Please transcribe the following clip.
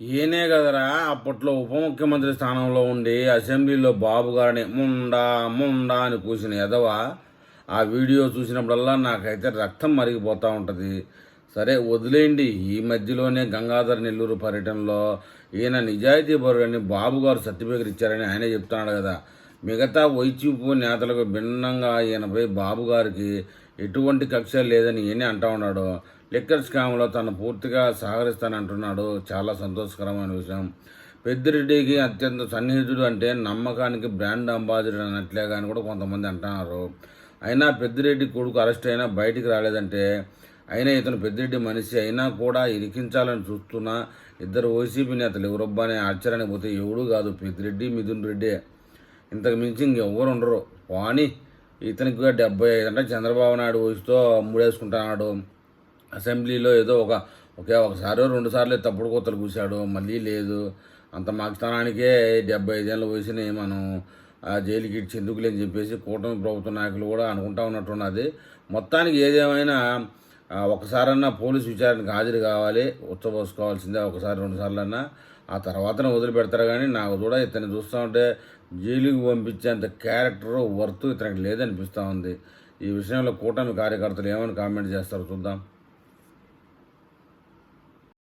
ఈయనే కదరా అప్పట్లో ఉప ముఖ్యమంత్రి స్థానంలో ఉండి అసెంబ్లీలో బాబు గారిని ముండా ముండా అని కూసిన ఎదవ ఆ వీడియో చూసినప్పుడల్లా నాకైతే రక్తం మరిగిపోతూ ఉంటుంది. సరే వదిలేయండి. ఈ మధ్యలోనే గంగాధర్ నెల్లూరు పర్యటనలో ఈయన నిజాయితీ పరుడని బాబు గారు సర్టిఫికెట్ ఇచ్చారని ఆయనే చెప్తున్నాడు కదా. మిగతా వైచూపు నేతలకు భిన్నంగా ఈయనపై బాబు గారికి ఎటువంటి కక్ష లేదని ఈయనే అంటా ఉన్నాడు. లిక్కర్ స్కామ్లో తను పూర్తిగా సహకరిస్తానంటున్నాడు. చాలా సంతోషకరమైన విషయం. పెద్దిరెడ్డికి అత్యంత సన్నిహితుడు అంటే నమ్మకానికి బ్రాండ్ అంబాసిడర్ అన్నట్లే కానీ కూడా కొంతమంది అంటున్నారు. అయినా పెద్దిరెడ్డి కొడుకు అరెస్ట్ అయినా బయటికి రాలేదంటే అయినా ఇతను పెద్దిరెడ్డి మనిషి అయినా కూడా ఇరికించాలని చూస్తున్నా ఇద్దరు వైసీపీ నేతలు ఎవరబ్బా అనే ఆశ్చర్యానికి పోతే ఎవడూ కాదు పెద్దిరెడ్డి మిథున్ రెడ్డి. ఇంతకు మించి ఇంకెవ్వరు ఉండరు. వాణి ఇతనికి కూడా డెబ్బై ఐదు అంటే చంద్రబాబు నాయుడు వయసుతో మూడేసుకుంటున్నాడు. అసెంబ్లీలో ఏదో ఒక ఒకే ఒకసారి రెండు సార్లు తప్పుడు కోతలు కూశాడు మళ్ళీ లేదు. అంత మాకిస్తానానికే డెబ్బై ఐదేళ్ళ వయసుని మనం జైలుకి ఇచ్చి ఎందుకులే అని చెప్పేసి కూటమి ప్రభుత్వ నాయకులు కూడా అనుకుంటా ఉన్నట్టున్నది. మొత్తానికి ఏదేమైనా ఒకసారన్నా పోలీసు విచారణకు హాజరు కావాలి ఉచ్చబోసుకోవాల్సిందే ఒకసారి రెండు సార్లన్నా. ఆ తర్వాతనే వదిలిపెడతారు కానీ నాకు కూడా ఇతన్ని చూస్తూ ఉంటే జైలుకి పంపించేంత క్యారెక్టర్ వర్త్ ఇతనికి లేదనిపిస్తూ ఉంది. ఈ విషయంలో కూటమి కార్యకర్తలు ఏమని కామెంట్ చేస్తారో చూద్దాం.